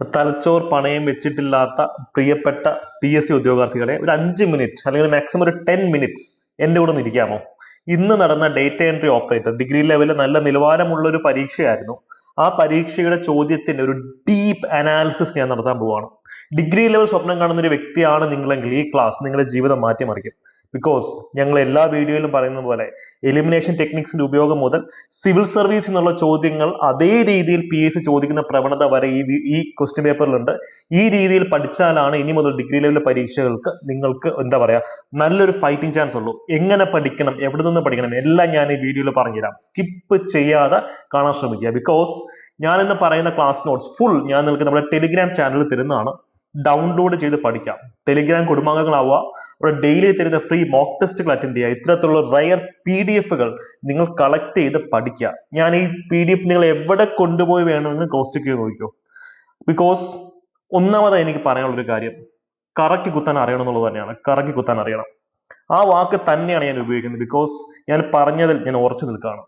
തലച്ചോർ പണയം വെച്ചിട്ടില്ലാത്ത പ്രിയപ്പെട്ട പി എസ് സി ഉദ്യോഗാർത്ഥികളെ ഒരു അഞ്ച് മിനിറ്റ് അല്ലെങ്കിൽ മാക്സിമം ഒരു ടെൻ മിനിറ്റ്സ് എന്റെ കൂടെ ഇരിക്കാമോ? ഇന്ന് നടന്ന ഡേറ്റ എൻട്രി ഓപ്പറേറ്റർ ഡിഗ്രി ലെവലിൽ നല്ല നിലവാരമുള്ള ഒരു പരീക്ഷയായിരുന്നു. ആ പരീക്ഷയുടെ ചോദ്യത്തിന്റെ ഒരു ഡീപ്പ് അനാലിസിസ് ഞാൻ നടത്താൻ പോവുകയാണ് ഡിഗ്രി ലെവൽ സ്വപ്നം കാണുന്ന ഒരു വ്യക്തിയാണ് നിങ്ങളെങ്കിൽ ഈ ക്ലാസ് നിങ്ങളുടെ ജീവിതം മാറ്റിമറിക്കും. ബിക്കോസ് ഞങ്ങൾ എല്ലാ വീഡിയോയിലും പറയുന്ന പോലെ എലിമിനേഷൻ ടെക്നിക്സിന്റെ ഉപയോഗം മുതൽ സിവിൽ സർവീസ് എന്നുള്ള ചോദ്യങ്ങൾ അതേ രീതിയിൽ പി എസ് ചോദിക്കുന്ന പ്രവണത വരെ ഈ ഈ ക്വസ്റ്റ്യൻ പേപ്പറിലുണ്ട് ഈ രീതിയിൽ പഠിച്ചാലാണ് ഇനി മുതൽ ഡിഗ്രി ലെവൽ പരീക്ഷകൾക്ക് നിങ്ങൾക്ക് എന്താ പറയാ നല്ലൊരു ഫൈറ്റിംഗ് ചാൻസ് ഉള്ളൂ. എങ്ങനെ പഠിക്കണം എവിടെ നിന്ന് പഠിക്കണം എല്ലാം ഞാൻ ഈ വീഡിയോയിൽ പറഞ്ഞുതരാം. സ്കിപ്പ് ചെയ്യാതെ കാണാൻ ശ്രമിക്കുക. ബിക്കോസ് ഞാൻ ഇന്ന് പറയുന്ന ക്ലാസ് നോട്ട്സ് ഫുൾ ഞാൻ നിങ്ങൾക്ക് നമ്മുടെ ടെലിഗ്രാം ചാനലിൽ തരുന്നതാണ്. ഡൗൺലോഡ് ചെയ്ത് പഠിക്കാം. ടെലിഗ്രാം കുടുംബാംഗങ്ങളാവുക അവിടെ ഡെയിലി തരുന്ന ഫ്രീ മോക്ക് ടെസ്റ്റുകൾ അറ്റൻഡ് ചെയ്യുക. ഇത്തരത്തിലുള്ള റയർ പി ഡി എഫുകൾ നിങ്ങൾ കളക്ട് ചെയ്ത് പഠിക്കുക. ഞാൻ ഈ പി ഡി എഫ് നിങ്ങൾ എവിടെ കൊണ്ടുപോയി വേണമെന്ന് ചെക്ക് ചെയ്ത് നോക്കിക്കോ ബിക്കോസ് ഒന്നാമതായി എനിക്ക് പറയാനുള്ള ഒരു കാര്യം കറക്കി കുത്താൻ അറിയണം എന്നുള്ളത് തന്നെയാണ്. കറക്കി കുത്താൻ അറിയണം. ആ വാക്ക് തന്നെയാണ് ഞാൻ ഉപയോഗിക്കുന്നത്. ബിക്കോസ് ഞാൻ പറഞ്ഞതിൽ ഞാൻ ഉറച്ചു നിൽക്കുകയാണ്.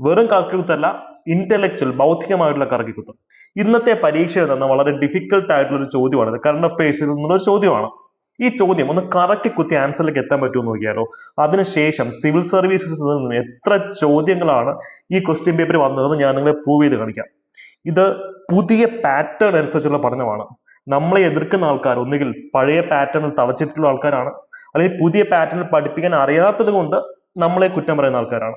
വെറും കറക്കിക്കുത്തല്ല ഇന്റലക്ച്വൽ ബൗദ്ധികമായിട്ടുള്ള കറക്കിക്കുത്തം. ഇന്നത്തെ പരീക്ഷയിൽ നിന്ന് വളരെ ഡിഫിക്കൽട്ട് ആയിട്ടുള്ള ഒരു ചോദ്യമാണ്. കറണ്ട് അഫയേഴ്സിൽ നിന്നുള്ള ഒരു ചോദ്യമാണ്. ഈ ചോദ്യം ഒന്ന് കറക്കി കുത്തി ആൻസറിലേക്ക് എത്താൻ പറ്റുമോ നോക്കിയാലോ? അതിനുശേഷം സിവിൽ സർവീസസിൽ നിന്ന് എത്ര ചോദ്യങ്ങളാണ് ഈ ക്വസ്റ്റ്യൻ പേപ്പർ വന്നതെന്ന് ഞാൻ നിങ്ങളെ പ്രൂവ് ചെയ്ത് കാണിക്കാം. ഇത് പുതിയ പാറ്റേൺ അനുസരിച്ചുള്ള പഠനമാണ്. നമ്മളെ എതിർക്കുന്ന ആൾക്കാർ ഒന്നുകിൽ പഴയ പാറ്റേണിൽ തളച്ചിട്ടുള്ള ആൾക്കാരാണ് അല്ലെങ്കിൽ പുതിയ പാറ്റേണിൽ പഠിപ്പിക്കാൻ അറിയാത്തത് കൊണ്ട് നമ്മളെ കുറ്റം പറയുന്ന ആൾക്കാരാണ്.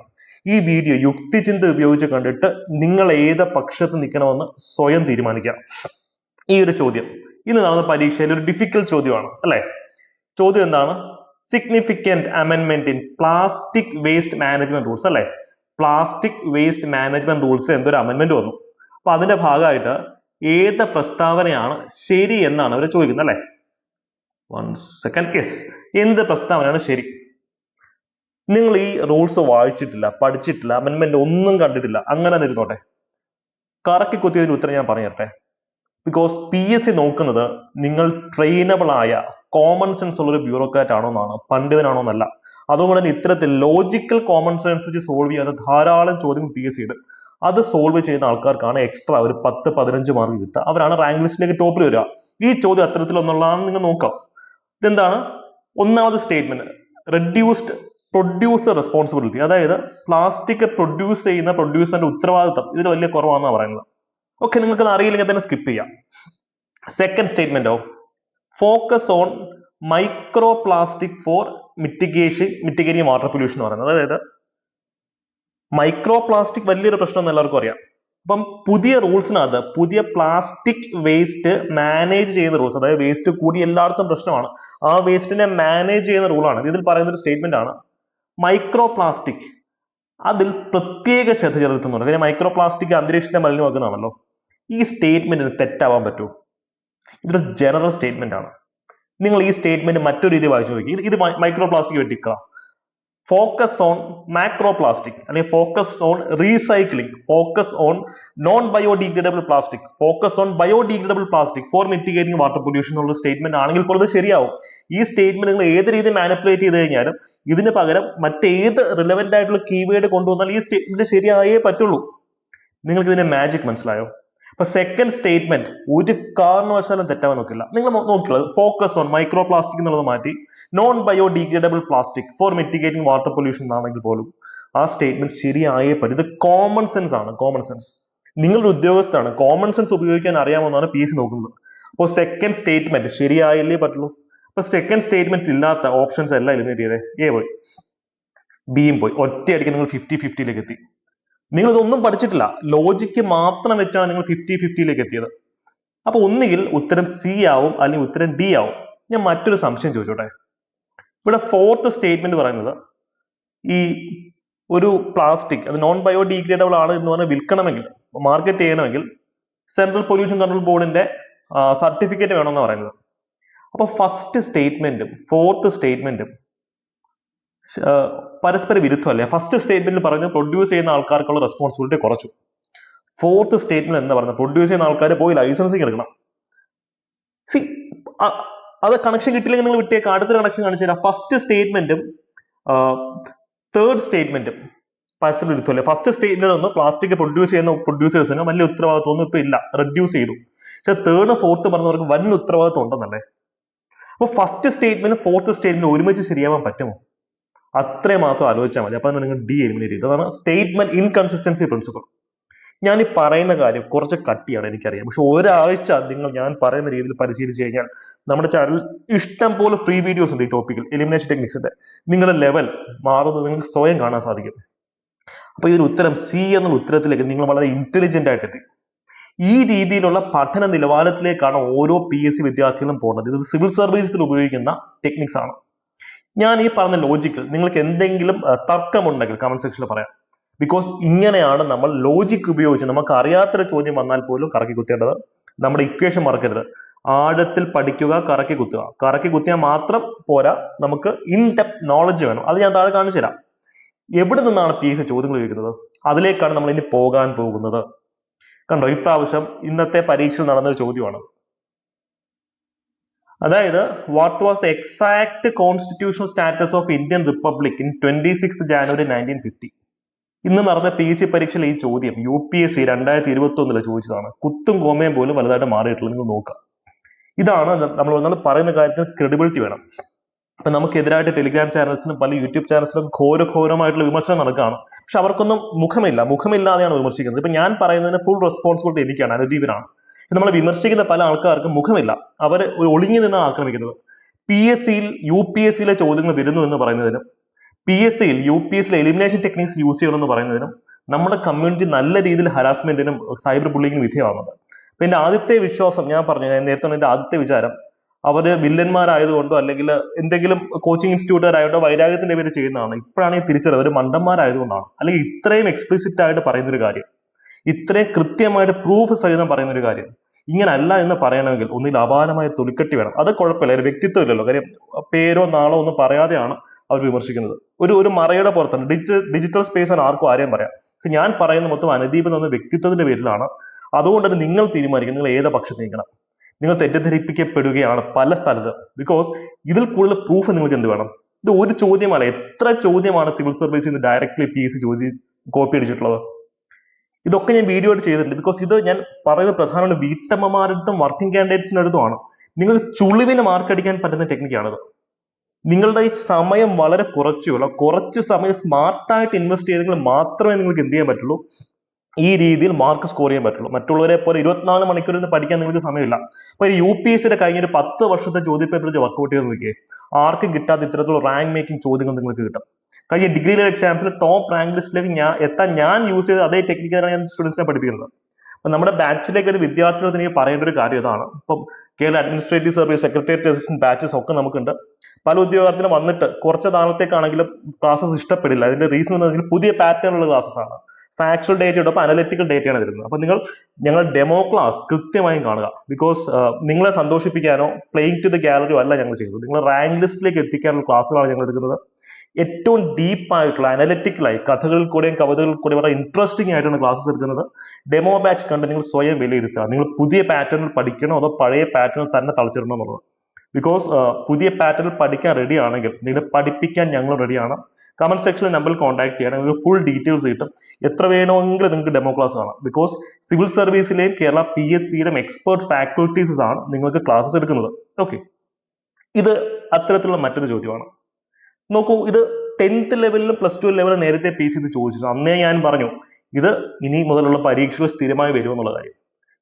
ഈ വീഡിയോ യുക്തിചിന്ത ഉപയോഗിച്ച് കണ്ടിട്ട് നിങ്ങൾ ഏത് പക്ഷത്ത് നിൽക്കണമെന്ന് സ്വയം തീരുമാനിക്കാം ഈ ഒരു ചോദ്യം. ഇന്ന് നടന്ന പരീക്ഷയിൽ ഒരു ഡിഫിക്കൽട്ട് ചോദ്യമാണ് അല്ലെ? ചോദ്യം എന്താണ്? Significant അമെൻമെന്റ് in plastic waste management rules അല്ലെ? പ്ലാസ്റ്റിക് വേസ്റ്റ് മാനേജ്മെന്റ് റൂൾസിൽ എന്തൊരു അമെന്റ്മെന്റ് വന്നു? അപ്പൊ അതിന്റെ ഭാഗമായിട്ട് ഏത് പ്രസ്താവനയാണ് ശരി എന്നാണ് അവർ ചോദിക്കുന്നത് അല്ലെ? വൺ സെക്കൻഡ് യെസ് എന്ത് പ്രസ്താവനയാണ് ശരി? നിങ്ങൾ ഈ റൂൾസ് വായിച്ചിട്ടില്ല പഠിച്ചിട്ടില്ല അമെന്റ്മെന്റ് ഒന്നും കണ്ടിട്ടില്ല അങ്ങനെ തന്നെ ഇരുന്നോട്ടെ. കറക്കി കുത്തിയതിന് ഉത്തരം ഞാൻ പറഞ്ഞിട്ടെ ബിക്കോസ് പി എസ് സി നോക്കുന്നത് നിങ്ങൾ ട്രെയിനബിൾ ആയ കോമൺ സെൻസ് ഉള്ള ഒരു ബ്യൂറോക്രാറ്റ് ആണോ എന്നാണ് പണ്ഡിതനാണോ എന്നല്ല. അതുകൊണ്ട് തന്നെ ഇത്തരത്തിൽ ലോജിക്കൽ കോമൺ സെൻസ് വെച്ച് സോൾവ് ചെയ്യാത്ത ധാരാളം ചോദ്യങ്ങൾ പി എസ് അത് സോൾവ് ചെയ്യുന്ന ആൾക്കാർക്കാണ് എക്സ്ട്രാ ഒരു പത്ത് പതിനഞ്ച് മാർക്ക് കിട്ടുക. അവരാണ് റാങ്ക് ലിസ്റ്റിലേക്ക് ടോപ്പിൽ വരിക. ഈ ചോദ്യം അത്തരത്തിലൊന്നുള്ളതാണ് നിങ്ങൾ നോക്കാം. ഇതെന്താണ്? ഒന്നാമത് സ്റ്റേറ്റ്മെന്റ് റെഡ്യൂസ്ഡ് പ്രൊഡ്യൂസർ റെസ്പോൺസിബിലിറ്റി അതായത് പ്ലാസ്റ്റിക് പ്രൊഡ്യൂസ് ചെയ്യുന്ന പ്രൊഡ്യൂസറിന്റെ ഉത്തരവാദിത്തം. ഇതിൽ വലിയ കുറവാണെന്നാണ് പറയുന്നത്. ഓക്കെ നിങ്ങൾക്ക് അറിയില്ലെങ്കിൽ തന്നെ സ്കിപ്പ് ചെയ്യാം. Second സ്റ്റേറ്റ്മെന്റോ focus on micro plastic for mitigation mitigating water pollution എന്ന് പറയുന്നത്. അതായത് മൈക്രോ പ്ലാസ്റ്റിക് വലിയൊരു പ്രശ്നം എല്ലാവർക്കും അറിയാം. അപ്പം പുതിയ റൂൾസിനകത്ത് പുതിയ പ്ലാസ്റ്റിക് വേസ്റ്റ് മാനേജ് ചെയ്യുന്ന റൂൾസ് അതായത് വേസ്റ്റ് കൂടി എല്ലായിടത്തും പ്രശ്നമാണ്. ആ വേസ്റ്റിനെ മാനേജ് ചെയ്യുന്ന റൂളാണ് ഇതിൽ പറയുന്ന ഒരു സ്റ്റേറ്റ്മെന്റ് ആണ് മൈക്രോ പ്ലാസ്റ്റിക് അതിൽ പ്രത്യേക ശ്രദ്ധ ചെലുത്തുന്നുണ്ട്. കാര്യം മൈക്രോ പ്ലാസ്റ്റിക് അന്തരീക്ഷത്തെ മലിനമാക്കുന്നതാണല്ലോ ഈ സ്റ്റേറ്റ്മെന്റിന് തെറ്റാവാൻ പറ്റുമോ? ഇതൊരു ജനറൽ സ്റ്റേറ്റ്മെന്റ് ആണ് നിങ്ങൾ ഈ സ്റ്റേറ്റ്മെന്റ് മറ്റൊരു രീതി വായിച്ചു നോക്കി. ഇത് മൈക്രോ പ്ലാസ്റ്റിക് വെട്ടിക്കുക ഫോക്കസ് ഓൺ മാക്രോ പ്ലാസ്റ്റിക് അല്ലെങ്കിൽ focus on recycling focus on non biodegradable plastic focus on biodegradable plastic for mitigating water pollution എന്നുള്ള സ്റ്റേറ്റ്മെന്റ് ആണെങ്കിൽ പോലും ഇത് ശരിയാവും. ഈ സ്റ്റേറ്റ്മെന്റ് നിങ്ങൾ ഏത് രീതിയിൽ മാനിപ്പുലേറ്റ് ചെയ്ത് കഴിഞ്ഞാലും ഇതിന് പകരം മറ്റേത് റിലവന്റ് ആയിട്ടുള്ള കീവേഡ് കൊണ്ടുവന്നാൽ ഈ സ്റ്റേറ്റ്മെന്റ് ശരിയായേ പറ്റുള്ളൂ. നിങ്ങൾക്ക് ഇതിന്റെ മാജിക് മനസ്സിലായോ? അപ്പൊ സെക്കൻഡ് സ്റ്റേറ്റ്മെന്റ് ഒരു കാരണവശാലും തെറ്റാൻ നോക്കില്ല. നിങ്ങൾ നോക്കിയുള്ളത് ഫോക്കസ് ഓൺ മൈക്രോ പ്ലാസ്റ്റിക് എന്നുള്ളത് മാറ്റി non biodegradable plastic for mitigating water pollution എന്നാണെങ്കിൽ പോലും ആ സ്റ്റേറ്റ്മെന്റ് ശരിയായേ പറ്റും. ഇത് കോമൺ സെൻസ് ആണ് കോമൺ സെൻസ് നിങ്ങളുടെ ഉദ്യോഗസ്ഥനാണ് കോമൺ സെൻസ് ഉപയോഗിക്കാൻ അറിയാമെന്നാണ് പി എസ് നോക്കുന്നത്. അപ്പോൾ സെക്കൻഡ് സ്റ്റേറ്റ്മെന്റ് ശരിയായല്ലേ പറ്റുള്ളൂ? അപ്പൊ സെക്കൻഡ് സ്റ്റേറ്റ്മെന്റ് ഇല്ലാത്ത ഓപ്ഷൻസ് എല്ലാം എലിമിനേറ്റ് ചെയ്തേ. എ പോയി. ബിയും പോയി. ഒറ്റയടിക്ക് നിങ്ങൾ ഫിഫ്റ്റി ഫിഫ്റ്റിയിലേക്ക് എത്തി. നിങ്ങൾ ഇതൊന്നും പഠിച്ചിട്ടില്ല. ലോജിക്ക് മാത്രം വെച്ചാണ് നിങ്ങൾ ഫിഫ്റ്റി ഫിഫ്റ്റിയിലേക്ക് എത്തിയത്. അപ്പൊ ഒന്നുകിൽ ഉത്തരം സി ആവും അല്ലെങ്കിൽ ഉത്തരം ഡി ആവും. ഞാൻ മറ്റൊരു സംശയം ചോദിച്ചോട്ടെ. ഇവിടെ ഫോർത്ത് സ്റ്റേറ്റ്മെന്റ് പറയുന്നത് ഈ ഒരു പ്ലാസ്റ്റിക് അത് നോൺ ബയോഡീഗ്രേഡബിൾ ആണ് എന്ന് പറഞ്ഞ് വിൽക്കണമെങ്കിൽ മാർക്കറ്റ് ചെയ്യണമെങ്കിൽ സെൻട്രൽ പൊല്യൂഷൻ കൺട്രോൾ ബോർഡിന്റെ സർട്ടിഫിക്കറ്റ് വേണമെന്ന് പറയുന്നത്. അപ്പൊ ഫസ്റ്റ് സ്റ്റേറ്റ്മെന്റും ഫോർത്ത് സ്റ്റേറ്റ്മെന്റും പരസ്പര വിരുദ്ധമല്ലേ? ഫസ്റ്റ് സ്റ്റേറ്റ്മെന്റിൽ പറഞ്ഞ് പ്രൊഡ്യൂസ് ചെയ്യുന്ന ആൾക്കാർക്കുള്ള റെസ്പോൺസിബിലിറ്റി കുറച്ചു. ഫോർത്ത് സ്റ്റേറ്റ്മെന്റ് എന്താ പറഞ്ഞത് പ്രൊഡ്യൂസ് ചെയ്യുന്ന ആൾക്കാർ പോയി ലൈസൻസിങ് എടുക്കണം. സി അത് കണക്ഷൻ കിട്ടില്ലെങ്കിൽ നിങ്ങൾ വിട്ടേക്ക്. അടുത്തൊരു കണക്ഷൻ കാണിച്ചു തരാം. ഫസ്റ്റ് സ്റ്റേറ്റ്മെന്റും തേർഡ് സ്റ്റേറ്റ്മെന്റും പരസ്പര വിരുദ്ധമല്ലേ? ഫസ്റ്റ് സ്റ്റേറ്റ്മെന്റ് ഒന്ന് പ്ലാസ്റ്റിക് പ്രൊഡ്യൂസ് ചെയ്യുന്ന പ്രൊഡ്യൂസേഴ്സിന് വലിയ ഉത്തരവാദിത്വമൊന്നും ഇപ്പൊ ഇല്ല. റെഡ്യൂസ് ചെയ്തു. പക്ഷെ തേർഡ് ഫോർത്ത് പറഞ്ഞവർക്ക് വൻ ഉത്തരവാദിത്വം ഉണ്ടെന്നല്ലേ? അപ്പൊ ഫസ്റ്റ് സ്റ്റേറ്റ്മെന്റ് ഫോർത്ത് സ്റ്റേറ്റ്മെന്റ് ഒരുമിച്ച് ശരിയാവാൻ പറ്റുമോ? അത്രയും മാത്രം ആലോചിച്ചാൽ മതി. അപ്പൊ നിങ്ങൾ ഡി എലിമിനേറ്റ് ചെയ്തു അതാണ് സ്റ്റേറ്റ്മെന്റ് ഇൻകൺസിസ്റ്റൻസി പ്രിൻസിപ്പൾ ഞാൻ ഈ പറയുന്ന കാര്യം കുറച്ച് കട്ടിയാണ് എനിക്കറിയാം. പക്ഷെ ഒരാഴ്ച നിങ്ങൾ ഞാൻ പറയുന്ന രീതിയിൽ പരിശീലിച്ച് കഴിഞ്ഞാൽ നമ്മുടെ ചാനലിൽ ഇഷ്ടം പോലെ ഫ്രീ വീഡിയോസ് ഉണ്ട് ഈ ടോപ്പിക്കിൽ എലിമിനേഷൻ ടെക്നിക്സിന്റെ നിങ്ങളുടെ ലെവൽ മാറുന്നത് നിങ്ങൾക്ക് സ്വയം കാണാൻ സാധിക്കും. അപ്പൊ ഇതിന് ഉത്തരം സി എന്നുള്ള ഉത്തരത്തിലേക്ക് നിങ്ങൾ വളരെ ഇന്റലിജന്റ് ആയിട്ട് എത്തി. ഈ രീതിയിലുള്ള പഠന നിലവാരത്തിലേക്കാണ് ഓരോ പി എസ് സി വിദ്യാർത്ഥികളും പോകുന്നത്. ഇത് സിവിൽ സർവീസിൽ ഉപയോഗിക്കുന്ന ടെക്നിക്സ് ആണ്. ഞാൻ ഈ പറഞ്ഞ ലോജിക്കിൽ നിങ്ങൾക്ക് എന്തെങ്കിലും തർക്കമുണ്ടെങ്കിൽ കമന്റ് സെക്ഷനിൽ പറയാം. ബിക്കോസ് ഇങ്ങനെയാണ് നമ്മൾ ലോജിക് ഉപയോഗിച്ച് നമുക്ക് അറിയാത്തൊരു ചോദ്യം വന്നാൽ പോലും കറക്കി കുത്തേണ്ടത്. നമ്മുടെ ഇക്വേഷൻ മറക്കരുത്. ആഴത്തിൽ പഠിക്കുക കറക്കി കുത്തുക. കറക്കി കുത്തിയാൽ മാത്രം പോരാ നമുക്ക് ഇൻ ഡെപ്ത് നോളജ് വേണം. അത് ഞാൻ താഴെ കാണിച്ചു തരാം. എവിടെ നിന്നാണ് പി എസ് ചോദ്യങ്ങൾ ചോദിക്കുന്നത്? അതിലേക്കാണ് നമ്മൾ ഇനി പോകാൻ പോകുന്നത്. കണ്ടോ ഇപ്രാവശ്യം ഇന്നത്തെ പരീക്ഷയിൽ നടന്നൊരു ചോദ്യമാണ്. അതായത് what was the exact constitutional status of Indian republic in twenty six January nineteen fifty ഇന്ന് നടന്ന പി പരീക്ഷയിൽ ഈ ചോദ്യം യു പി എസ് സി രണ്ടായിരത്തി ഇരുപത്തി ഒന്നിലെ ചോദിച്ചതാണ്. കുത്തും കോമയും പോലും വലുതായിട്ട് മാറിയിട്ടില്ല. നിങ്ങൾ നോക്കുക. ഇതാണ് നമ്മൾ വന്നാൽ പറയുന്ന കാര്യത്തിന് ക്രെഡിബിലിറ്റി വേണം. അപ്പൊ നമുക്കെതിരായിട്ട് ടെലിഗ്രാം ചാനൽസിനും പല യൂട്യൂബ് ചാനൽസിനും ഘോര ഘോരമായിട്ടുള്ള വിമർശനം നടക്കുകയാണ്. പക്ഷെ അവർക്കൊന്നും മുഖമില്ല. മുഖമില്ലാതെയാണ് വിമർശിക്കുന്നത്. ഇപ്പൊ ഞാൻ പറയുന്നതിന് ഫുൾ റെസ്പോൺസിബിലിറ്റി എനിക്കാണ്. അനുദീപിനാണ്. നമ്മളെ വിമർശിക്കുന്ന പല ആൾക്കാർക്കും മുഖമില്ല. അവർ ഒളിഞ്ഞു നിന്നാണ് ആക്രമിക്കുന്നത്. പി എസ് സിയിൽ യു പി എസ് സിയിലെ ചോദ്യങ്ങൾ വരുന്നു എന്ന് പറയുന്നതിനും പി എസ് സിയിൽ യു പി എസിലെ എലിമിനേഷൻ ടെക്നിക്സ് യൂസ് ചെയ്യണം എന്ന് പറയുന്നതിനും നമ്മുടെ കമ്മ്യൂണിറ്റി നല്ല രീതിയിൽ ഹരാസ്മെന്റിനും സൈബർ ബുള്ളിങ്ങിനും വിധേയമാകുന്നുണ്ട്. അപ്പൊ എന്റെ ആദ്യത്തെ വിശ്വാസം ഞാൻ പറഞ്ഞു ഞാൻ നേരത്തെ എന്റെ ആദ്യത്തെ വിചാരം അവർ വില്ലന്മാരായതുകൊണ്ടോ അല്ലെങ്കിൽ എന്തെങ്കിലും കോച്ചിങ് ഇൻസ്റ്റിറ്റ്യൂട്ടുകാരായതുകൊണ്ടോ വൈരാഗ്യത്തിന്റെ പേര് ചെയ്യുന്നതാണ്. ഇപ്പോഴാണ് ഈ തിരിച്ചറിവ്. അവർ മണ്ടന്മാരായതുകൊണ്ടാണ്. അല്ലെങ്കിൽ ഇത്രയും എക്സ്പ്ലിസിറ്റ് ആയിട്ട് പറയുന്ന ഒരു കാര്യം. ഇത്രയും കൃത്യമായിട്ട് പ്രൂഫ് സഹിതം പറയുന്ന ഒരു കാര്യം. ഇങ്ങനല്ല എന്ന് പറയണമെങ്കിൽ ഒന്നിൽ അപാരമായ തൊലിക്കട്ടി വേണം. അത് കുഴപ്പമില്ല. ഒരു വ്യക്തിത്വം ഇല്ലല്ലോ. കാര്യം പേരോ നാളോ ഒന്നും പറയാതെയാണ് അവർ വിമർശിക്കുന്നത്. ഒരു ഒരു മറയുടെ പുറത്താണ്. ഡിജിറ്റൽ ഡിജിറ്റൽ സ്പേസ് ആണ് ആർക്കും ആരെയും പറയാം. പക്ഷെ ഞാൻ പറയുന്ന മൊത്തം അനദീപ് എന്ന വ്യക്തിത്വത്തിന്റെ പേരിലാണ്. അതുകൊണ്ട് തന്നെ നിങ്ങൾ തീരുമാനിക്കും നിങ്ങൾ ഏത് പക്ഷത്ത് നീക്കണം നിങ്ങൾ തെറ്റിദ്ധരിപ്പിക്കപ്പെടുകയാണ് പല സ്ഥലത്ത്. ബിക്കോസ് ഇതിൽ കൂടുതൽ പ്രൂഫ് നിങ്ങൾക്ക് എന്ത് വേണം? ഇത് ഒരു ചോദ്യമല്ല എത്ര ചോദ്യമാണ് സിവിൽ സർവീസിൽ നിന്ന് ഡയറക്ട്ലി പി എസ് സി ചോദ്യം കോപ്പി അടിച്ചിട്ടുള്ളത്? ഇതൊക്കെ ഞാൻ വീഡിയോ ആയിട്ട് ചെയ്തിട്ടുണ്ട്. ബിക്കോസ് ഇത് ഞാൻ പറയുന്നത് പ്രധാനമാണ് വീട്ടമ്മമാരടുത്തും വർക്കിംഗ് കാൻഡിഡേറ്റ്സിന്റെ അടുത്തുമാണ് നിങ്ങൾ ചുളിവിന് മാർക്ക് അടിക്കാൻ പറ്റുന്ന ടെക്നിക്കാണിത് നിങ്ങളുടെ ഈ സമയം വളരെ കുറച്ചുള്ള കുറച്ച് സമയം സ്മാർട്ടായിട്ട് ഇൻവെസ്റ്റ് ചെയ്തെങ്കിൽ മാത്രമേ നിങ്ങൾക്ക് എന്ത് ചെയ്യാൻ പറ്റുള്ളൂ? ഈ രീതിയിൽ മാർക്ക് സ്കോർ ചെയ്യാൻ പറ്റുള്ളൂ. മറ്റുള്ളവരെ പോലെ ഇരുപത്തിനാല് മണിക്കൂർ ഇരുന്ന് പഠിക്കാൻ നിങ്ങൾക്ക് സമയമില്ല. അപ്പൊ യു പി എസ് സിയുടെ കഴിഞ്ഞ ഒരു പത്ത് വർഷത്തെ ചോദ്യപേപ്പർ വർക്കൗട്ട് ചെയ്ത് നോക്കിയേ. ആർക്കും കിട്ടാത്ത ഇത്തരത്തിലുള്ള റാങ്ക് മേക്കിംഗ് ചോദ്യങ്ങൾ നിങ്ങൾക്ക് കിട്ടും. കഴിഞ്ഞ ഡിഗ്രി ലെവൽ എക്സാംസിൽ ടോപ്പ് റാങ്ക് ലിസ്റ്റിലേക്ക് ഞാൻ എത്താൻ ഞാൻ യൂസ് ചെയ്ത അതേ ടെക്നിക്കാണ് ഞാൻ സ്റ്റുഡൻസിനെ പഠിപ്പിക്കുന്നത്. അപ്പൊ നമ്മുടെ ബാച്ചിലേക്ക് ഒരു വിദ്യാർത്ഥികളോട് എനിക്ക് പറയേണ്ട ഒരു കാര്യം ഇതാണ്. ഇപ്പം Kerala administrative service secretariat assistant batches ഒക്കെ നമുക്കുണ്ട്. പല ഉദ്യോഗാർത്ഥികളും വന്നിട്ട് കുറച്ച് നാളത്തേക്കാണെങ്കിലും ക്ലാസ്സസ് ഇഷ്ടപ്പെടില്ല. അതിന്റെ റീസൺ എന്ന് വെച്ചാൽ പുതിയ പാറ്റേൺ ഉള്ള ക്ലാസ്സസ് ആണ്. ഫാക്ച്വൽ ഡേറ്റയോടൊപ്പം അനലറ്റിക്കൽ ഡേറ്റയാണ് തരുന്നത് അപ്പൊ നിങ്ങൾ ഞങ്ങൾ ഡെമോ ക്ലാസ് കൃത്യമായും കാണുക. ബിക്കോസ് നിങ്ങളെ സന്തോഷിപ്പിക്കാനോ പ്ലേയിങ് ടു ദ ഗാലറിയോ അല്ല ഞങ്ങൾ ചെയ്യുന്നത്. നിങ്ങൾ റാങ്ക് ലിസ്റ്റിലേക്ക് എത്തിക്കാനുള്ള ക്ലാസ്സുകളാണ് ഞങ്ങൾ എടുക്കുന്നത്. ഏറ്റവും ഡീപ്പ് ആയിട്ടുള്ള അനലിറ്റിക്കലായി കഥകളിൽ കൂടെയും കവിതകളിൽ കൂടെയും വളരെ ഇൻട്രസ്റ്റിംഗ് ആയിട്ടാണ് ക്ലാസ്സസ് എടുക്കുന്നത്. ഡെമോ ബാച്ച് കണ്ട് നിങ്ങൾ സ്വയം വിലയിരുത്തുക. നിങ്ങൾ പുതിയ പാറ്റേണിൽ പഠിക്കണോ അതോ പഴയ പാറ്റേണിൽ തന്നെ തളച്ചിടണോ എന്നുള്ളത്. ബിക്കോസ് പുതിയ പാറ്റേണിൽ പഠിക്കാൻ റെഡി ആണെങ്കിൽ നിങ്ങളെ പഠിപ്പിക്കാൻ ഞങ്ങൾ റെഡിയാണ് കമന്റ് സെക്ഷനിൽ നമ്പറിൽ കോൺടാക്ട് ചെയ്യണം. നിങ്ങൾക്ക് ഫുൾ ഡീറ്റെയിൽസ് കിട്ടും. എത്ര വേണമെങ്കിലും നിങ്ങൾക്ക് ഡെമോ ക്ലാസ് കാണാം. ബിക്കോസ് സിവിൽ സർവീസിലെയും കേരള പി എസ് സിയിലെയും എക്സ്പേർട്ട് ഫാക്കൽറ്റീസ് ആണ് നിങ്ങൾക്ക് ക്ലാസ്സസ് എടുക്കുന്നത്. ഓക്കെ ഇത് അത്തരത്തിലുള്ള മറ്റൊരു ചോദ്യമാണ്. നോക്കൂ ഇത് ടെൻത്ത് ലെവലിലും പ്ലസ് ടു ലെവലിലും നേരത്തെ പി സി ഇത് ചോദിച്ചു അന്നേ ഞാൻ പറഞ്ഞു ഇത് ഇനി മുതലുള്ള പരീക്ഷകൾ സ്ഥിരമായി വരുമെന്നുള്ള കാര്യം.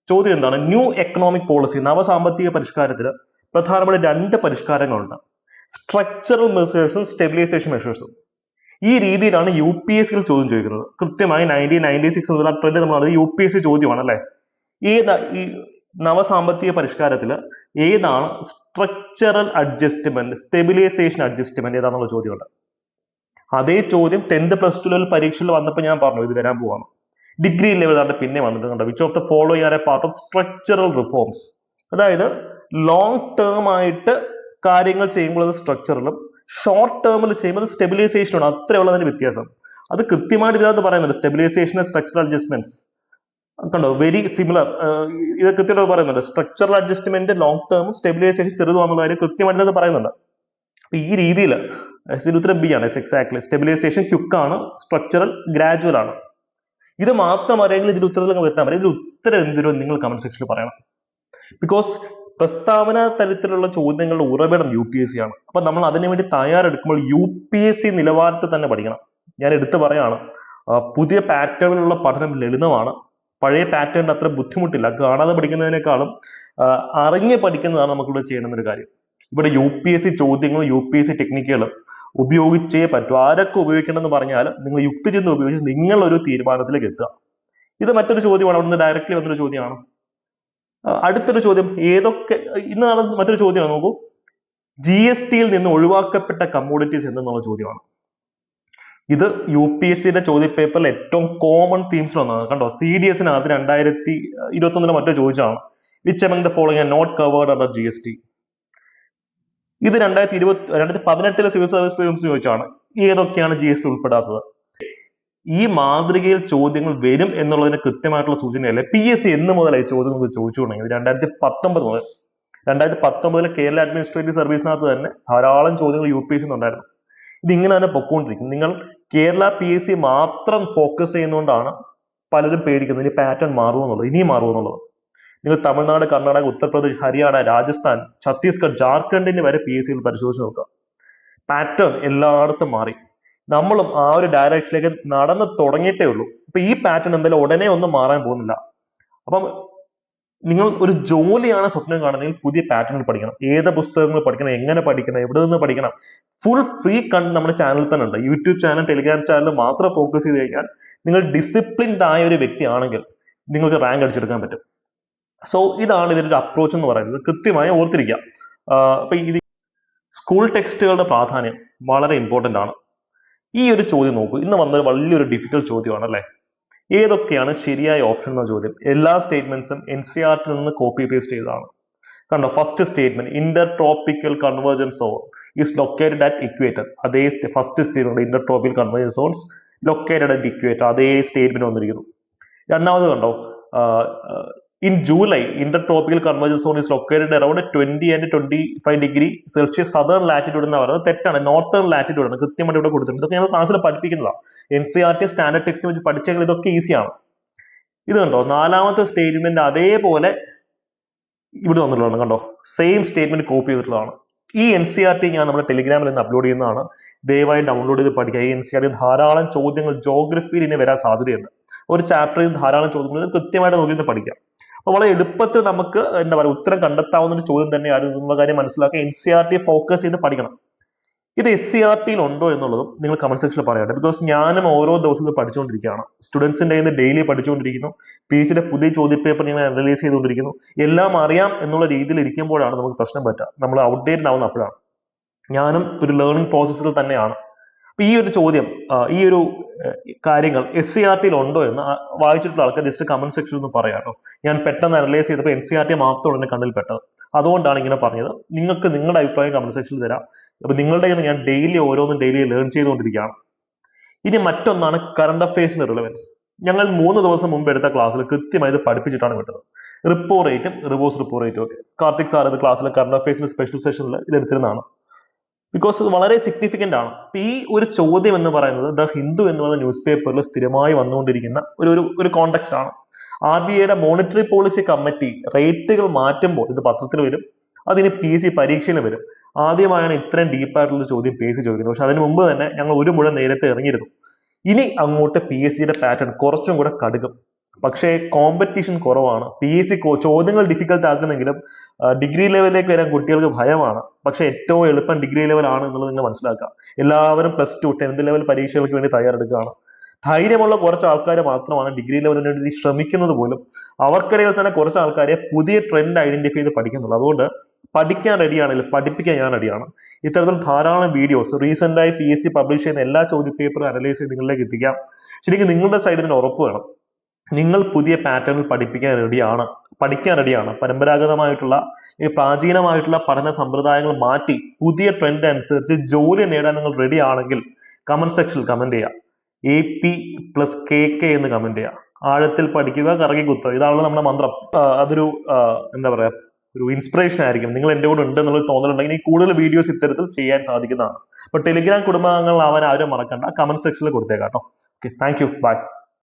ചോദ്യം എന്താണ്? ന്യൂ എക്കണോമിക് പോളിസി നവസാമ്പത്തിക പരിഷ്കാരത്തിന് പ്രധാനപ്പെട്ട രണ്ട് പരിഷ്കാരങ്ങളുണ്ട്. സ്ട്രക്ചറൽ മെഷേഴ്സും സ്റ്റെബിലൈസേഷൻ മെഷേഴ്സും ഈ രീതിയിലാണ് യു പി എസ് സിയിൽ ചോദ്യം ചോദിക്കുന്നത്. കൃത്യമായി നയന്റീൻ നയന്റി സിക്സ് മുതൽ ട്രെൻഡ് നമ്മൾ യു പി എസ് സി ചോദ്യമാണ് അല്ലേ? ഏതാ ഈ നവസാമ്പത്തിക പരിഷ്കാരത്തിൽ ഏതാണ് സ്ട്രക്ചറൽ അഡ്ജസ്റ്റ്മെന്റ് സ്റ്റെബിലൈസേഷൻ അഡ്ജസ്റ്റ്മെന്റ് ഏതാണെന്നുള്ള ചോദ്യമുണ്ട്. അതേ ചോദ്യം ടെൻത്ത് പ്ലസ് ടു ലെവൽ പരീക്ഷയിൽ വന്നപ്പോൾ ഞാൻ പറഞ്ഞു ഇത് വരാൻ പോവാണ്. ഡിഗ്രി ലെവൽ തന്നെ പിന്നെ വന്നിട്ടുണ്ട് which of the following are a part of structural reforms അതായത് ലോങ് ടേം ആയിട്ട് കാര്യങ്ങൾ ചെയ്യുമ്പോൾ അത് സ്ട്രക്ചറിലും ഷോർട്ട് ടേമിൽ ചെയ്യുമ്പോൾ അത് സ്റ്റെബിലൈസേഷനാണ് അത്രയുള്ളതിന്റെ വ്യത്യാസം. അത് കൃത്യമായിട്ട് ഇതിനകത്ത് പറയുന്നുണ്ട്. സ്റ്റെബിലൈസേഷൻ സ്ട്രക്ചറൽ അഡ്ജസ്റ്റ്മെന്റ്സ് കണ്ടോ വെരി സിമിലർ ഇത് കൃത്യമായിട്ട് പറയുന്നുണ്ട്. Structural adjustment long term stabilization ചെറുതാണെന്നുള്ള കാര്യം കൃത്യമായിട്ട് പറയുന്നുണ്ട്. അപ്പൊ ഈ രീതിയിൽ ഉത്തരം ബി ആണ് എക്സാക്ട്ലി സ്റ്റെബിലൈസേഷൻ ക്യുക്ക് ആണ്. സ്ട്രക്ചറൽ ഗ്രാജുവൽ ആണ് ഇത് മാത്രം അറിയെങ്കിൽ ഇതിൽ ഉത്തരത്തിൽ അങ്ങ് എത്താൻ പറ്റും. ഇതിൽ ഉത്തരം എന്തിനോ നിങ്ങൾ കമന്റ് സെക്ഷനിൽ പറയണം. ബിക്കോസ് പ്രസ്താവന തലത്തിലുള്ള ചോദ്യങ്ങളുടെ ഉറവിടം യു പി എസ് സി ആണ്. അപ്പൊ നമ്മൾ അതിനു വേണ്ടി തയ്യാറെടുക്കുമ്പോൾ യു പി എസ് സി നിലവാരത്തിൽ തന്നെ പഠിക്കണം. ഞാൻ എടുത്തു പറയാണ് പുതിയ പാറ്റേണിലുള്ള പഠനം ലളിതമാണ്. പഴയ പാറ്റേൺ അത്ര ബുദ്ധിമുട്ടില്ല. കാണാതെ പഠിക്കുന്നതിനേക്കാളും അറിഞ്ഞ് പഠിക്കുന്നതാണ് നമുക്കിവിടെ ചെയ്യേണ്ടുന്ന ഒരു കാര്യം. ഇവിടെ യു പി എസ് സി ചോദ്യങ്ങളും യു പി എസ് സി ടെക്നിക്കുകളും ഉപയോഗിച്ചേ പറ്റൂ. ആരൊക്കെ ഉപയോഗിക്കണമെന്ന് പറഞ്ഞാലും നിങ്ങൾ യുക്തി യുക്തിചിന്ത ഉപയോഗിച്ച് നിങ്ങൾ ഒരു തീരുമാനത്തിലേക്ക് എത്തുക. ഇത് മറ്റൊരു ചോദ്യമാണ്. അവിടുന്ന് ഡയറക്റ്റ്ലി വന്നൊരു ചോദ്യമാണ്. അടുത്തൊരു ചോദ്യം ഏതൊക്കെ ഇന്ന് നടന്ന മറ്റൊരു ചോദ്യമാണ് നോക്കൂ. ജി എസ് ടിയിൽ നിന്ന് ഒഴിവാക്കപ്പെട്ട കമ്മോഡിറ്റീസ് എന്തെന്നുള്ള ചോദ്യമാണ്. ഇത് യു പി എസ് സിയുടെ ചോദ്യ പേപ്പറിൽ ഏറ്റവും കോമൺ തീംസ് ഒന്നാണ്. കണ്ടോ? സി ഡി എസിനകത്ത് രണ്ടായിരത്തി ഇരുപത്തി ഒന്നിലെ മറ്റോ ചോദിച്ചാണ് which among the are not covered under G S T ഇത് രണ്ടായിരത്തി ഇരുപത്തി രണ്ടായിരത്തി പതിനെട്ടിലെ സിവിൽ സർവീസ് പ്രിലിംസ് ചോദിച്ചാണ്. ഏതൊക്കെയാണ് ജി എസ് ടി ഉൾപ്പെടാത്തത്? ഈ മാതൃകയിൽ ചോദ്യങ്ങൾ വരും എന്നുള്ളതിന് കൃത്യമായിട്ടുള്ള സൂചനയല്ല? പി എസ് സി എന്ന് മുതലായി ചോദ്യം നമുക്ക് ചോദിച്ചു തുടങ്ങി. രണ്ടായിരത്തി പത്തൊമ്പത് മുതൽ രണ്ടായിരത്തി പത്തൊമ്പതിലെ കേരള അഡ്മിനിസ്ട്രേറ്റീവ് സർവീസിനകത്ത് തന്നെ ധാരാളം ചോദ്യങ്ങൾ യു പി എസ് ഉണ്ടായിരുന്നു ഇത് ഇങ്ങനെ തന്നെ പൊക്കോണ്ടിരിക്കും. നിങ്ങൾ കേരള പി എസ് സി മാത്രം ഫോക്കസ് ചെയ്യുന്നതുകൊണ്ടാണ് പലരും പേടിക്കുന്നത് ഇനി പാറ്റേൺ മാറുമെന്നുള്ളത് ഇനിയും മാറുമെന്നുള്ളത് നിങ്ങൾ തമിഴ്നാട് കർണാടക ഉത്തർപ്രദേശ് ഹരിയാന രാജസ്ഥാൻ ഛത്തീസ്ഗഡ് ജാർഖണ്ഡിന് വരെ പി എസ് സികൾ പരിശോധിച്ച് നോക്കുക. പാറ്റേൺ എല്ലായിടത്തും മാറി. നമ്മളും ആ ഒരു ഡയറക്ഷനിലേക്ക് നടന്ന് തുടങ്ങിയിട്ടേ ഉള്ളൂ. അപ്പൊ ഈ പാറ്റേൺ എന്തായാലും ഉടനെ ഒന്നും മാറാൻ പോകുന്നില്ല. അപ്പം നിങ്ങൾ ഒരു ജോലിയാണ് സ്വപ്നം കാണുന്നതെങ്കിൽ പുതിയ പാറ്റേണിൽ പഠിക്കണം. ഏത് പുസ്തകങ്ങൾ പഠിക്കണം എങ്ങനെ പഠിക്കണം എവിടെ നിന്ന് പഠിക്കണം. ഫുൾ ഫ്രീ കണ്ട് നമ്മുടെ ചാനലിൽ തന്നെ ഉണ്ട്. യൂട്യൂബ് ചാനൽ ടെലിഗ്രാം ചാനൽ മാത്രം ഫോക്കസ് ചെയ്ത് കഴിഞ്ഞാൽ നിങ്ങൾ ഡിസിപ്ലിൻഡ് ആയ ഒരു വ്യക്തിയാണെങ്കിൽ നിങ്ങൾക്ക് റാങ്ക് അടിച്ചെടുക്കാൻ പറ്റും. സോ ഇതാണ് ഇതിന്റെ ഒരു അപ്രോച്ച് എന്ന് പറയുന്നത്. കൃത്യമായി ഓർത്തിരിക്കുക. അപ്പൊ ഇത് സ്കൂൾ ടെക്സ്റ്റുകളുടെ പ്രാധാന്യം വളരെ ഇമ്പോർട്ടന്റ് ആണ്. ഈ ഒരു ചോദ്യം നോക്കൂ. ഇന്ന് വന്നത് വലിയൊരു ഡിഫിക്കൽട്ട് ചോദ്യമാണ് അല്ലേ ഏതൊക്കെയാണ് ശരിയായ ഓപ്ഷൻ എന്ന ചോദ്യം. എല്ലാ സ്റ്റേറ്റ്മെന്റ്സും എൻ സി ആർ നിന്ന് കോപ്പി പേസ്റ്റ് ചെയ്തതാണ്. കണ്ടോ? First statement inter tropical convergence zone is located at equator അതേ first statement inter tropical convergence zones located at equator അതേ സ്റ്റേറ്റ്മെന്റ് വന്നിരിക്കുന്നു. രണ്ടാമത് കണ്ടോ? Inter tropical convergence zone is located around twenty and twenty five degree Celsius southern latitude എന്ന് പറയുന്നത്. തെറ്റാണ്. Northern latitude ആണ്. കൃത്യമായിട്ട് ഇവിടെ കൊടുത്തിട്ടുണ്ട്. ഇതൊക്കെ നമ്മൾ ക്ലാസ്സിൽ പഠിപ്പിക്കുന്നതാണ് N C R T standard text വെച്ച് പഠിച്ചെങ്കിൽ ഇതൊക്കെ ഈസിയാണ് ഇത് കണ്ടോ? നാലാമത്തെ സ്റ്റേറ്റ്മെന്റ് അതേപോലെ ഇവിടെ വന്നിട്ടുള്ളതാണ് കണ്ടോ? സെയിം സ്റ്റേറ്റ്മെന്റ് കോപ്പി ചെയ്തിട്ടുള്ളതാണ്. ഈ എൻ സി ആർ ടി ഞാൻ നമ്മുടെ ടെലിഗ്രാമിൽ നിന്ന് അപ്ലോഡ് ചെയ്യുന്നതാണ്. ദയവായി ഡൗൺലോഡ് ചെയ്ത് പഠിക്കുക. ഈ എൻ സി ആർ ടി ധാരാളം ചോദ്യങ്ങൾ ജോഗ്രഫിയിൽ ഇനി വരാൻ സാധ്യതയുണ്ട്. ഒരു ചാപ്റ്ററിൽ ധാരാളം ചോദ്യങ്ങൾ കൃത്യമായിട്ട് നോക്കി പഠിക്കാം വളരെ എളുപ്പത്തിൽ നമുക്ക് എന്താ പറയുക ഉത്തരം കണ്ടെത്താവുന്ന ഒരു ചോദ്യം തന്നെയാണ് എന്നുള്ള കാര്യം മനസ്സിലാക്കുക. N C R T focus ചെയ്ത് പഠിക്കണം. ഇത് എസ് സി ആർ ടിയിൽ ഉണ്ടോ എന്നുള്ളതും നിങ്ങൾ കമന്റ് സെക്ഷനിൽ പറയട്ടെ ബിക്കോസ് ഞാനും ഓരോ ദിവസവും ഇത് പഠിച്ചുകൊണ്ടിരിക്കുകയാണ്. സ്റ്റുഡൻസിന്റെ നിന്ന് ഡെയിലി പഠിച്ചുകൊണ്ടിരിക്കുന്നു. പി സിയുടെ പുതിയ ചോദ്യപേപ്പർ ഞങ്ങൾ അനലൈസ് ചെയ്തുകൊണ്ടിരിക്കുന്നു. എല്ലാം അറിയാം എന്നുള്ള രീതിയിൽ ഇരിക്കുമ്പോഴാണ് നമുക്ക് പ്രശ്നം പറ്റുക. നമ്മൾ ഔട്ട്ഡേറ്റഡ് ആവുന്ന അപ്പോഴാണ്. ഞാനും ഒരു ലേണിംഗ് പ്രോസസ്സിൽ തന്നെയാണ്. ഈ ഒരു ചോദ്യം ഈ ഒരു കാര്യങ്ങൾ എസ് സി ആർ ടിയിൽ ഉണ്ടോ എന്ന് വായിച്ചിട്ടുള്ള ആൾക്കാർ ജസ്റ്റ് കമന്റ് സെക്ഷനിൽ ഒന്ന് പറയാം കേട്ടോ. ഞാൻ പെട്ടെന്ന് അനലൈസ് ചെയ്തപ്പോൾ എൻ സി ആർ ടി മാത്രമാണ് എന്റെ കണ്ണിൽ പെട്ടത്. അതുകൊണ്ടാണ് ഇങ്ങനെ പറഞ്ഞത്. നിങ്ങൾക്ക് നിങ്ങളുടെ അഭിപ്രായം കമന്റ് സെക്ഷനിൽ തരാം. അപ്പൊ നിങ്ങളുടെ കയ്യിൽ ഞാൻ ഡെയിലി ഓരോന്നും ഡെയിലി ലേൺ ചെയ്തുകൊണ്ടിരിക്കുകയാണ്. ഇനി മറ്റൊന്നാണ് കറണ്ട് അഫയേഴ്സിന്റെ റിലവൻസ് ഞങ്ങൾ മൂന്ന് ദിവസം മുമ്പ് എടുത്ത ക്ലാസ്സിൽ കൃത്യമായി ഇത് പഠിപ്പിച്ചിട്ടാണ് വിട്ടത്. റിപ്പോ റേറ്റും റിവേഴ്സ് റിപ്പോ റേറ്റും ഒക്കെ. കാർത്തിക് സാർ ഇത് ക്ലാസ്സിലെ കറണ്ട് അഫയേഴ്സിന്റെ സ്പെഷ്യൽ സെഷനിൽ ഇത് എടുത്തിരുന്നതാണ്. ബിക്കോസ് ഇത് വളരെ സിഗ്നിഫിക്കന്റ് ആണ്. ഈ ഒരു ചോദ്യം എന്ന് പറയുന്നത് ദ ഹിന്ദു എന്ന് പറയുന്ന ന്യൂസ് പേപ്പറിൽ സ്ഥിരമായി വന്നുകൊണ്ടിരിക്കുന്ന ഒരു ഒരു ഒരു കോണ്ടെക്സ്റ്റ് ആണ്. ആർ ബി ഐയുടെ മോണിറ്ററി പോളിസി കമ്മിറ്റി റേറ്റുകൾ മാറ്റുമ്പോൾ ഇത് പത്രത്തിൽ വരും അതിന് പി സി പരീക്ഷയിൽ വരും. ആദ്യമായാണ് ഇത്രയും ഡീപ്പായിട്ടുള്ള ചോദ്യം പി എസ് സി ചോദിക്കുന്നത്. പക്ഷെ അതിന് മുമ്പ് തന്നെ ഞങ്ങൾ ഒരു മുഴ നേരത്തെ ഇറങ്ങിയിരുന്നു. ഇനി അങ്ങോട്ട് പി എസ് സിയുടെ പാറ്റേൺ കുറച്ചും കൂടെ കടുക്കും പക്ഷേ കോമ്പറ്റീഷൻ കുറവാണ്. പി എസ് സി ചോദ്യങ്ങൾ ഡിഫിക്കൽട്ട് ആക്കുന്നെങ്കിലും ഡിഗ്രി ലെവലിലേക്ക് വരാൻ കുട്ടികൾക്ക് ഭയമാണ്. പക്ഷെ ഏറ്റവും എളുപ്പം ഡിഗ്രി ലെവലാണ് എന്നുള്ളത് നിങ്ങൾ മനസ്സിലാക്കുക. എല്ലാവരും പ്ലസ് ടു ടെൻത്ത് ലെവൽ പരീക്ഷകൾക്ക് വേണ്ടി തയ്യാറെടുക്കുകയാണ്. ധൈര്യമുള്ള കുറച്ച് ആൾക്കാർ മാത്രമാണ് ഡിഗ്രി ലെവലിന് വേണ്ടി ശ്രമിക്കുന്നത് പോലും. അവർക്കിടയിൽ തന്നെ കുറച്ച് ആൾക്കാരെ പുതിയ ട്രെൻഡ് ഐഡന്റിഫൈ ചെയ്ത് പഠിക്കുന്നുള്ളൂ. അതുകൊണ്ട് പഠിക്കാൻ റെഡിയാണെങ്കിൽ പഠിപ്പിക്കാൻ ഞാൻ റെഡിയാണ് ഇത്തരത്തിൽ ധാരാളം വീഡിയോസ് റീസെന്റ് ആയി പി എസ് സി പബ്ലിഷ് ചെയ്യുന്ന എല്ലാ ചോദ്യ പേപ്പറും അനലൈസ് ചെയ്ത് നിങ്ങളിലേക്ക് എത്തിക്കാം. ശരിക്കും നിങ്ങളുടെ സൈഡിൽ നിന്ന് ഉറപ്പ് വേണം. നിങ്ങൾ പുതിയ പാറ്റേണിൽ പഠിപ്പിക്കാൻ റെഡിയാണ് പഠിക്കാൻ റെഡിയാണ് പരമ്പരാഗതമായിട്ടുള്ള ഈ പ്രാചീനമായിട്ടുള്ള പഠന സമ്പ്രദായങ്ങൾ മാറ്റി പുതിയ ട്രെൻഡ് അനുസരിച്ച് ജോലി നേടാൻ നിങ്ങൾ റെഡി ആണെങ്കിൽ കമന്റ് സെക്ഷനിൽ കമന്റ് ചെയ്യുക A P plus K K എന്ന് കമന്റ് ചെയ്യുക ആഴത്തിൽ പഠിക്കുക കറങ്ങി കുത്തുക. ഇതാണല്ലോ നമ്മുടെ മന്ത്രം. അതൊരു എന്താ പറയാ ഒരു ഇൻസ്പിറേഷൻ ആയിരിക്കും. നിങ്ങൾ എന്റെ കൂടെ ഉണ്ട് എന്നുള്ള തോന്നലുണ്ടെങ്കിൽ കൂടുതൽ വീഡിയോസ് ഇത്തരത്തിൽ ചെയ്യാൻ സാധിക്കുന്നതാണ്. അപ്പൊ ടെലിഗ്രാം കുടുംബാംഗങ്ങൾ ആവാൻ ആരും മറക്കണ്ട. കമന്റ് സെക്ഷനിൽ കൊടുത്തേക്കാം കേട്ടോ. Okay thank you by